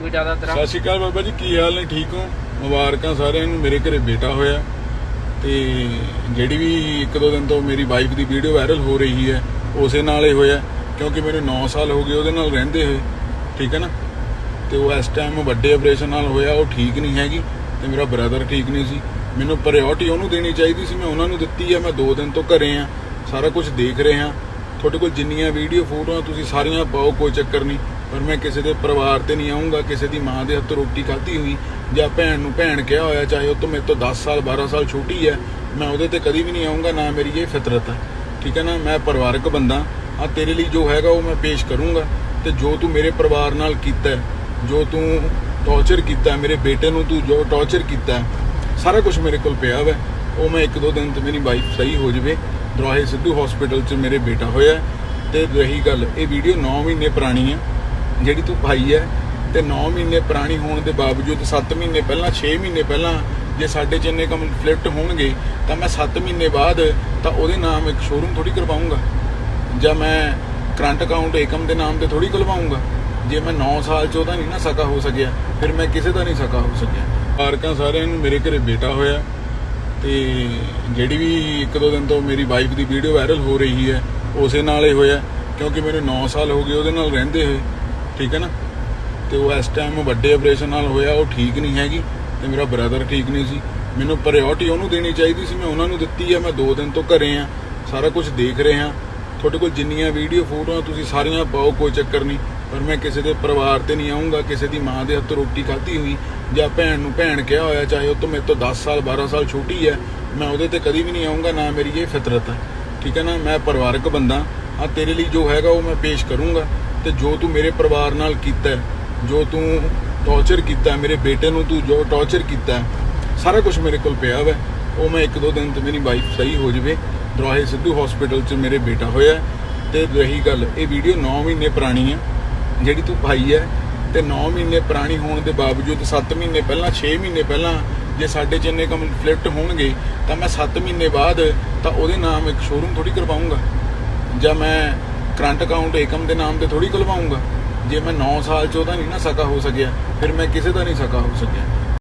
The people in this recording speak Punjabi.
ਕੋਈ ਜ਼ਿਆਦਾ ਤਰ੍ਹਾਂ? ਸਤਿ ਸ਼੍ਰੀ ਅਕਾਲ ਬਾਬਾ ਜੀ, ਕੀ ਹਾਲ ਨੇ? ਠੀਕ ਹੋ? ਮੁਬਾਰਕਾਂ ਸਾਰਿਆਂ ਨੂੰ, ਮੇਰੇ ਘਰੇ ਬੇਟਾ ਹੋਇਆ। ਤੇ ਜਿਹੜੀ ਵੀ ਇੱਕ ਦੋ ਦਿਨ ਤੋਂ ਮੇਰੀ ਵਾਈਫ ਦੀ ਵੀਡੀਓ ਵਾਇਰਲ ਹੋ ਰਹੀ ਹੈ, ਉਸੇ ਨਾਲ ਹੀ ਹੋਇਆ, ਕਿਉਂਕਿ ਮੇਰੇ 9 ਸਾਲ ਹੋ ਗਏ ਉਹਦੇ ਨਾਲ ਰਹਿੰਦੇ ਹੋਏ, ਠੀਕ ਹੈ ਨਾ? ਤੇ ਉਹ ਇਸ ਟਾਈਮ ਵੱਡੇ ਆਪਰੇਸ਼ਨ ਨਾਲ ਹੋਇਆ, ਉਹ ਠੀਕ ਨਹੀਂ ਹੈਗੀ, ਤੇ ਮੇਰਾ ਬ੍ਰਦਰ ਠੀਕ ਨਹੀਂ ਸੀ। ਮੈਨੂੰ ਪ੍ਰਾਇੋਰਟੀ ਉਹਨੂੰ ਦੇਣੀ ਚਾਹੀਦੀ ਸੀ, ਮੈਂ ਉਹਨਾਂ ਨੂੰ ਦਿੱਤੀ ਆ ਮੈਂ 2 ਦਿਨ ਤੋਂ ਘਰੇ ਆ ਸਾਰਾ ਕੁਝ ਦੇਖ ਰਹੇ। ਹਾਂ ਤੁਹਾਡੇ ਕੋਲ ਜਿੰਨੀਆਂ ਵੀਡੀਓ ਫੋਟੋਆਂ ਤੁਸੀਂ ਸਾਰੀਆਂ ਪਾਓ, ਕੋਈ ਚੱਕਰ ਨਹੀਂ। ਪਰ ਮੈਂ ਕਿਸੇ ਦੇ ਪਰਿਵਾਰ ਤੇ ਨਹੀਂ ਆਉਂਗਾ, ਕਿਸੇ ਦੀ ਮਾਂ ਦੇ ਹੱਥ ਰੋਟੀ ਖਾਧੀ ਹੋਈ ਜਾਂ ਭੈਣ ਨੂੰ ਭੈਣ ਕਿਹਾ ਹੋਇਆ, ਚਾਹੇ ਉਹ ਤੋਂ ਮੇਰੇ ਤੋਂ 10 ਸਾਲ 12 ਸਾਲ ਛੋਟੀ ਹੈ, ਮੈਂ ਉਹਦੇ ਤੇ ਕਦੀ ਵੀ ਨਹੀਂ ਆਉਂਗਾ, ਨਾ ਮੇਰੀ ਇਹ ਫਿਤਰਤ ਹੈ। ਠੀਕ ਹੈ ਨਾ? ਮੈਂ ਪਰਿਵਾਰਕ ਬੰਦਾ ਆ ਤੇਰੇ ਲਈ ਜੋ ਹੈਗਾ ਉਹ ਮੈਂ ਪੇਸ਼ ਕਰੂੰਗਾ। ਤੇ ਜੋ ਤੂੰ ਮੇਰੇ ਪਰਿਵਾਰ ਨਾਲ ਕੀਤਾ ਜੋ ਤੂੰ ਟੌਰਚਰ ਕੀਤਾ ਮੇਰੇ ਬੇਟੇ ਨੂੰ ਤੂੰ ਜੋ ਟੌਰਚਰ ਕੀਤਾ ਸਾਰਾ ਕੁਝ ਮੇਰੇ ਕੋਲ ਪਿਆ ਵਾ। ਉਹ ਮੈਂ ਇੱਕ ਦੋ ਦਿਨ ਤੇ ਮੇਰੀ ਵਾਈਫ ਸਹੀ ਹੋ ਜਵੇ। ਦਰਾਹੇ ਸਿੱਧੂ ਹਸਪੀਟਲ 'ਚ ਮੇਰੇ ਬੇਟਾ ਹੋਇਆ ਹੈ। ਤੇ ਰਹੀ ਗੱਲ, ਇਹ ਵੀਡੀਓ 9 ਮਹੀਨੇ ਪੁਰਾਣੀ ਹੈ। ਜਿਹੜੀ ਤੂੰ ਪਾਈ ਹੈ ਤੇ 9 ਮਹੀਨੇ ਪੁਰਾਣੀ ਹੋਣ ਦੇ ਬਾਵਜੂਦ 7 ਮਹੀਨੇ ਪਹਿਲਾਂ 6 ਮਹੀਨੇ ਪਹਿਲਾਂ ਜੇ ਸਾਡੇ ਚ ਇੰਨੇ ਕੰਫਲਿਕਟ ਹੋਣਗੇ, ਤਾਂ ਮੈਂ 7 ਮਹੀਨੇ ਬਾਅਦ ਤਾਂ ਉਹਦੇ ਨਾਮ ਇੱਕ ਸ਼ੋਰੂਮ ਥੋੜੀ ਕਰਵਾਉਂਗਾ ਜਾਂ ਮੈਂ ਕਰੰਟ ਅਕਾਊਂਟ ਏਕਮ ਦੇ ਨਾਮ ਤੇ ਥੋੜੀ ਖੁਲਵਾਉਂਗਾ ਜੇ ਮੈਂ 9 ਸਾਲ ਚ ਉਹਦਾ ਨਹੀਂ ਨਾ ਸਕਾ ਹੋ ਸਕਿਆ, ਫਿਰ ਮੈਂ ਕਿਸੇ ਦਾ ਨਹੀਂ ਸਕਾ ਹੋ ਸਕਿਆ। ਪਾਰਕਾਂ ਸਾਰਿਆਂ ਨੂੰ ਮੇਰੇ ਘਰੇ ਬੇਟਾ ਹੋਇਆ ਤੇ ਜਿਹੜੀ ਵੀ ਇੱਕ ਦੋ ਦਿਨ ਤੋਂ ਮੇਰੀ ਵਾਈਫ ਦੀ ਵੀਡੀਓ ਵਾਇਰਲ ਹੋ ਰਹੀ ਹੈ, ਉਸੇ ਨਾਲ ਹੀ ਹੋਇਆ, ਕਿਉਂਕਿ ਮੈਨੂੰ 9 ਸਾਲ ਹੋ ਗਏ ਉਹਦੇ ਨਾਲ ਰਹਿੰਦੇ ਹੋਏ। ਠੀਕ ਹੈ ਨਾ? ਤੇ ਉਹ ਇਸ ਟਾਈਮ ਵੱਡੇ ਆਪਰੇਸ਼ਨ ਨਾਲ ਹੋਇਆ, ਉਹ ਠੀਕ ਨਹੀਂ ਹੈਗੀ ਤੇ ਮੇਰਾ ਬ੍ਰਦਰ ਠੀਕ ਨਹੀਂ ਸੀ। ਮੈਨੂੰ ਪ੍ਰਾਇੋਰਟੀ ਉਹਨੂੰ ਦੇਣੀ ਚਾਹੀਦੀ ਸੀ, ਮੈਂ ਉਹਨਾਂ ਨੂੰ ਦਿੱਤੀ ਆ ਮੈਂ 2 ਦਿਨ ਤੋਂ ਘਰੇ ਆ ਸਾਰਾ ਕੁਝ ਦੇਖ ਰਹੇ। ਹਾਂ ਤੁਹਾਡੇ ਕੋਲ ਜਿੰਨੀਆਂ ਵੀਡੀਓ ਫੋਟੋਆਂ ਤੁਸੀਂ ਸਾਰੀਆਂ ਪਾਓ, ਕੋਈ ਚੱਕਰ ਨਹੀਂ। ਪਰ ਮੈਂ ਕਿਸੇ ਦੇ ਪਰਿਵਾਰ ਤੇ ਨਹੀਂ ਆਉਂਗਾ, ਕਿਸੇ ਦੀ ਮਾਂ ਦੇ ਹੱਥ ਰੋਟੀ ਖਾਧੀ ਹੋਈ ਜਾਂ ਭੈਣ ਨੂੰ ਭੈਣ ਕਿਹਾ ਹੋਇਆ, ਚਾਹੇ ਉਹ ਤੋਂ ਮੇਰੇ ਤੋਂ 10 ਸਾਲ 12 ਸਾਲ ਛੋਟੀ ਹੈ, ਮੈਂ ਉਹਦੇ ਤੇ ਕਦੀ ਵੀ ਨਹੀਂ ਆਉਂਗਾ, ਨਾ ਮੇਰੀ ਇਹ ਫਿਤਰਤ ਹੈ। ਠੀਕ ਹੈ ਨਾ? ਮੈਂ ਪਰਿਵਾਰਕ ਬੰਦਾ ਆ ਤੇਰੇ ਲਈ ਜੋ ਹੈਗਾ ਉਹ ਮੈਂ ਪੇਸ਼ ਕਰੂੰਗਾ। ਤੇ ਜੋ ਤੂੰ ਮੇਰੇ ਪਰਿਵਾਰ ਨਾਲ ਕੀਤਾ ਜੋ ਤੂੰ ਟੌਰਚਰ ਕੀਤਾ ਮੇਰੇ ਬੇਟੇ ਨੂੰ ਤੂੰ ਜੋ ਟੌਰਚਰ ਕੀਤਾ ਸਾਰਾ ਕੁਝ ਮੇਰੇ ਕੋਲ ਪਿਆ ਵਾ। ਉਹ ਮੈਂ ਇੱਕ ਦੋ ਦਿਨ ਤੇ ਮੇਰੀ ਵਾਈਫ ਸਹੀ ਹੋ ਜਵੇ। ਦਰਾਹੇ ਸਿੱਧੂ ਹਸਪੀਟਲ 'ਚ ਮੇਰੇ ਬੇਟਾ ਹੋਇਆ ਹੈ। ਤੇ ਰਹੀ ਗੱਲ, ਇਹ ਵੀਡੀਓ 9 ਮਹੀਨੇ ਪੁਰਾਣੀ ਹੈ ਜਿਹੜੀ ਤੂੰ ਪਾਈ ਹੈ, ਤੇ 9 ਮਹੀਨੇ ਪੁਰਾਣੀ ਹੋਣ ਦੇ ਬਾਵਜੂਦ 7 ਮਹੀਨੇ ਪਹਿਲਾਂ 6 ਮਹੀਨੇ ਪਹਿਲਾਂ ਜੇ ਸਾਡੇ ਚ ਇੰਨੇ ਕੰਫਲਿਕਟ ਹੋਣਗੇ, ਤਾਂ ਮੈਂ 7 ਮਹੀਨੇ ਬਾਅਦ ਤਾਂ ਉਹਦੇ ਨਾਮ ਇੱਕ ਸ਼ੋਰੂਮ ਥੋੜੀ ਕਰਵਾਉਂਗਾ। ਜਾਂ ਮੈਂ ਕਰੰਟ ਅਕਾਊਂਟ ਏਕਮ ਦੇ ਨਾਮ ਤੇ ਥੋੜੀ ਖੁਲਵਾਉਂਗਾ ਜੇ ਮੈਂ 9 ਸਾਲ ਚ ਉਹਦਾ ਨਹੀਂ ਨਾ ਸਕਾ ਹੋ ਸਕਿਆ, ਫਿਰ ਮੈਂ ਕਿਸੇ ਦਾ ਨਹੀਂ ਸਕਾ ਹੋ ਸਕਿਆ।